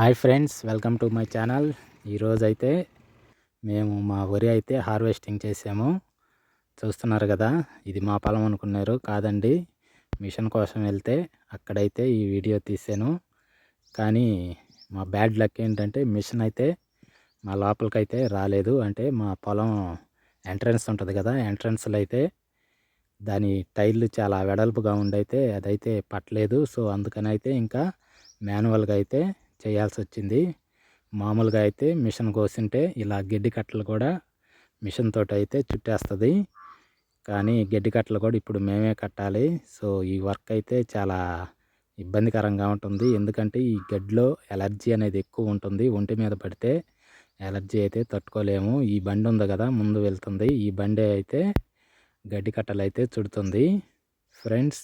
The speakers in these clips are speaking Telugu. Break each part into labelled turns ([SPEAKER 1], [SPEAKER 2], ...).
[SPEAKER 1] Hi friends welcome to my channel. ఈరోజు అయితే మేము మా వరి అయితే హార్వెస్టింగ్ చేసాము. చూస్తున్నారు కదా ఇది మా పొలం అనుకున్నారు. కాదండి మిషన్ కోసం వెళ్తే అక్కడైతే ఈ వీడియో తీసాను. కానీ మా బ్యాడ్ లక్ ఏంటంటే మిషన్ అయితే మా లోపలికైతే రాలేదు. అంటే మా పొలం ఎంట్రన్స్ ఉంటుంది కదా ఎంట్రన్స్లో అయితే దాని టైర్లు చాలా వెడల్పుగా ఉండైతే అదైతే పట్టలేదు. సో అందుకని అయితే ఇంకా మాన్యువల్గా అయితే చేయాల్సి వచ్చింది మామూలుగా అయితే మిషన్ కోసింటే ఇలా గడ్డి కట్టలు కూడా మిషన్ తోటి అయితే చుట్టేస్తుంది. కానీ గడ్డి కట్టలు కూడా ఇప్పుడు మేమే కట్టాలి. సో ఈ వర్క్ అయితే చాలా ఇబ్బందికరంగా ఉంటుంది. ఎందుకంటే ఈ గడ్డిలో ఎలర్జీ అనేది ఎక్కువ ఉంటుంది. ఒంటి మీద పడితే ఎలర్జీ అయితే తట్టుకోలేము. ఈ బండి ఉంది కదా ముందు వెళ్తుంది. ఈ బండి అయితే గడ్డి కట్టలు అయితే చుడుతుంది. ఫ్రెండ్స్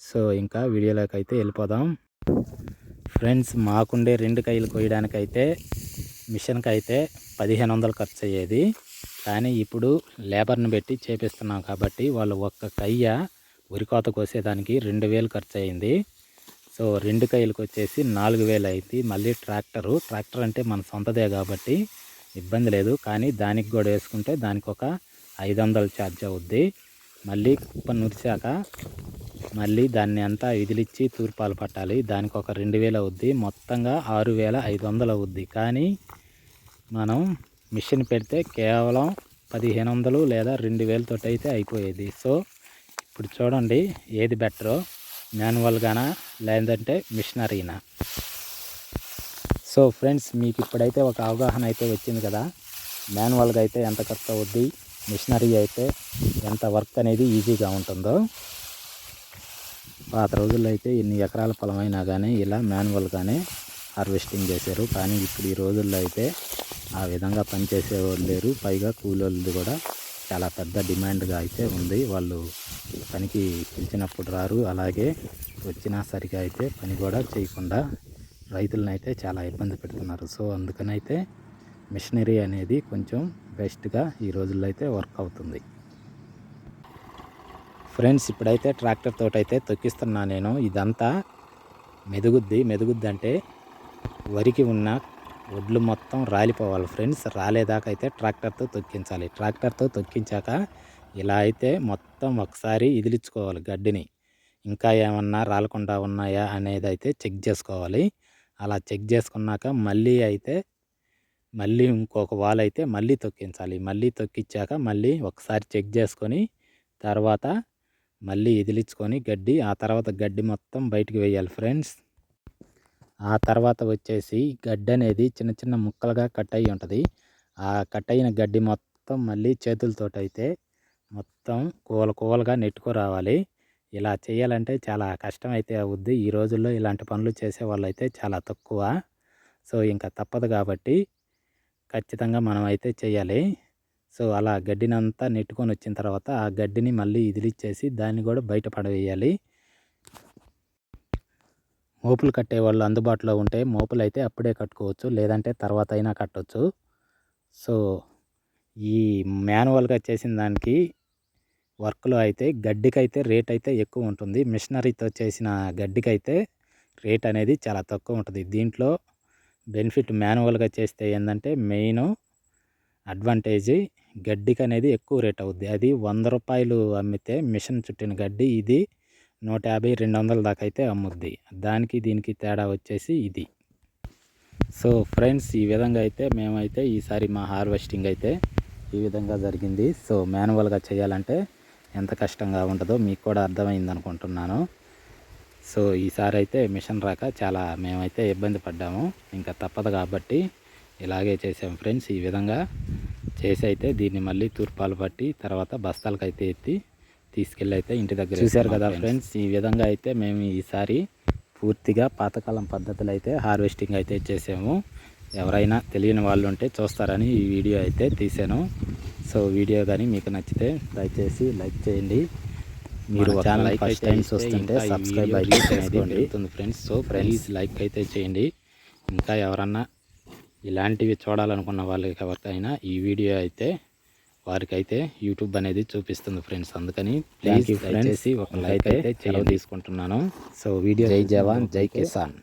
[SPEAKER 1] సో ఇంకా వీడియోలోకి అయితే వెళ్ళిపోదాం. ఫ్రెండ్స్ మాకుండే రెండు కైలు కొయ్యడానికైతే మిషన్కి అయితే పదిహేను వందలు ఖర్చు అయ్యేది కానీ ఇప్పుడు లేబర్ని పెట్టి చేపిస్తున్నాం కాబట్టి వాళ్ళు ఒక్క కయ్య ఉరికోత కోసేదానికి రెండు వేలు ఖర్చు అయింది సో రెండు కయ్యలకు వచ్చేసి నాలుగు వేలు అయింది మళ్ళీ ట్రాక్టరు ట్రాక్టర్ అంటే మన సొంతదే కాబట్టి ఇబ్బంది లేదు. కానీ దానికి కూడా వేసుకుంటే దానికి ఒక ఐదు వందలు ఛార్జ్ అవుద్ది. మళ్ళీ కుప్ప నురిశాక మళ్ళీ దాన్ని అంతా విదిలిచ్చి తూర్పాలు పట్టాలి. దానికి ఒక రెండు వేలు అవుద్ది. మొత్తంగా ఆరు వేల ఐదు వందలు అవుద్ది. కానీ మనం మిషన్ పెడితే కేవలం పదిహేను వందలు లేదా రెండు వేలతో అయితే అయిపోయేది. సో ఇప్పుడు చూడండి ఏది బెటరో. మాన్యువల్గానా లేదంటే మిషనరీనా? సో ఫ్రెండ్స్ మీకు ఇప్పుడైతే ఒక అవగాహన అయితే వచ్చింది కదా. మాన్యువల్గా అయితే ఎంత ఖర్చు అవుద్ది? మిషనరీ అయితే ఎంత వర్క్ అనేది ఈజీగా ఉంటుందో పాత రోజుల్లో అయితే ఎన్ని ఎకరాల పొలమైనా కానీ ఇలా మాన్యువల్గానే హార్వెస్టింగ్ చేశారు. కానీ ఇప్పుడు ఈ రోజుల్లో అయితే ఆ విధంగా పనిచేసేవాళ్ళు లేరు. పైగా కూలోళ్ళది కూడా చాలా పెద్ద డిమాండ్గా అయితే ఉంది. వాళ్ళు పనికి పిలిచినప్పుడు రారు. అలాగే వచ్చినా సరిగా అయితే పని కూడా చేయకుండా రైతులను అయితే చాలా ఇబ్బంది పెడుతున్నారు. సో అందుకనైతే మిషనరీ అనేది కొంచెం బెస్ట్గా ఈ రోజుల్లో అయితే వర్క్ అవుతుంది. ఫ్రెండ్స్ ఇప్పుడైతే ట్రాక్టర్ తోటైతే తొక్కిస్తున్నా నేను. ఇదంతా మెదుగుద్ది. మెదుగుద్ది అంటే వరికి ఉన్న ఒడ్లు మొత్తం రాలిపోవాలి ఫ్రెండ్స్. రాలేదాకా అయితే ట్రాక్టర్తో తొక్కించాలి. ట్రాక్టర్తో తొక్కించాక ఇలా అయితే మొత్తం ఒకసారి ఇదిలించుకోవాలి గడ్డిని. ఇంకా ఏమన్నా రాలకుండా ఉన్నాయా అనేది అయితే చెక్ చేసుకోవాలి. అలా చెక్ చేసుకున్నాక మళ్ళీ అయితే మళ్ళీ ఇంకొక వాల్ అయితే మళ్ళీ తొక్కించాలి. మళ్ళీ తొక్కించాక మళ్ళీ ఒకసారి చెక్ చేసుకొని తర్వాత మళ్ళీ ఎదిలించుకొని గడ్డి ఆ తర్వాత గడ్డి మొత్తం బయటికి వేయాలి ఫ్రెండ్స్. ఆ తర్వాత వచ్చేసి గడ్డి అనేది చిన్న చిన్న ముక్కలుగా కట్ అయ్యి ఉంటుంది. ఆ కట్ అయిన గడ్డి మొత్తం మళ్ళీ చేతులతో అయితే మొత్తం కూల కూలగా నెట్టుకురావాలి ఇలా చేయాలంటే చాలా కష్టం అయితే అవుద్ది. ఈ రోజుల్లో ఇలాంటి పనులు చేసే వాళ్ళు అయితే చాలా తక్కువ. సో ఇంకా తప్పదు కాబట్టి ఖచ్చితంగా మనం అయితే చేయాలి. సో అలా గడ్డినంతా నెట్టుకొని వచ్చిన తర్వాత ఆ గడ్డిని మళ్ళీ ఇదిలిచ్చేసి దాన్ని కూడా బయట పడవేయాలి. మోపులు కట్టే వాళ్ళు అందుబాటులో ఉంటే మోపులు అయితే అప్పుడే కట్టుకోవచ్చు. లేదంటే తర్వాత అయినా కట్టవచ్చు సో ఈ మాన్యువల్గా చేసిన దానికి వర్క్లో అయితే గడ్డికైతే రేట్ అయితే ఎక్కువ ఉంటుంది. మిషనరీతో చేసిన గడ్డికైతే రేట్ అనేది చాలా తక్కువ ఉంటుంది. దీంట్లో బెనిఫిట్ మాన్యువల్గా చేస్తే ఏంటంటే మెయిన్ అడ్వాంటేజ్ గడ్డికి అనేది ఎక్కువ రేట్ అవుద్ది. అది వంద రూపాయలు అమ్మితే మిషన్ చుట్టిన గడ్డి ఇది నూట యాభై రెండు వందల దాకా అయితే అమ్ముద్ది. దానికి దీనికి తేడా వచ్చేసి ఇది. సో ఫ్రెండ్స్ ఈ విధంగా అయితే మేమైతే ఈసారి మా హార్వెస్టింగ్ అయితే ఈ విధంగా జరిగింది. సో మాన్యువల్గా చేయాలంటే ఎంత కష్టంగా ఉంటుందో మీకు కూడా అర్థమైంది అనుకుంటున్నాను సో ఈసారి అయితే మిషన్ రాక చాలా మేమైతే ఇబ్బంది పడ్డాము. ఇంకా తప్పదు కాబట్టి ఇలాగే చేసాం ఫ్రెండ్స్. ఈ విధంగా చేసి అయితే దీన్ని మళ్ళీ తూర్పాలు పట్టి తర్వాత బస్తాలకు అయితే ఎత్తి తీసుకెళ్ళి అయితే ఇంటి దగ్గర చూశారు కదా ఫ్రెండ్స్. ఈ విధంగా అయితే మేము ఈసారి పూర్తిగా పాతకాలం పద్ధతులు అయితే హార్వెస్టింగ్ అయితే చేసాము. ఎవరైనా తెలియని వాళ్ళు ఉంటే చూస్తారని ఈ వీడియో అయితే తీసాను. సో వీడియో కానీ మీకు నచ్చితే దయచేసి లైక్ చేయండి. మీరు ఛానల్ ఫస్ట్ టైం చూస్తుంటే సబ్స్క్రైబ్ అయితే చేసుకోండి ఫ్రెండ్స్. సో ఫ్రెండ్స్ లైక్ అయితే చేయండి. ఇంకా ఎవరన్నా ఇలాంటివి చూడాలనుకున్న వాళ్ళకి ఎవరికైనా ఈ వీడియో అయితే వారికైతే యూట్యూబ్ అనేది చూపిస్తుంది ఫ్రెండ్స్. అందుకని ప్లీజ్ ఫ్రెండ్స్ ఒక లైక్ అయితే చెలవు తీసుకుంటున్నాను. సో వీడియో జై జవాన్ జై కిసాన్.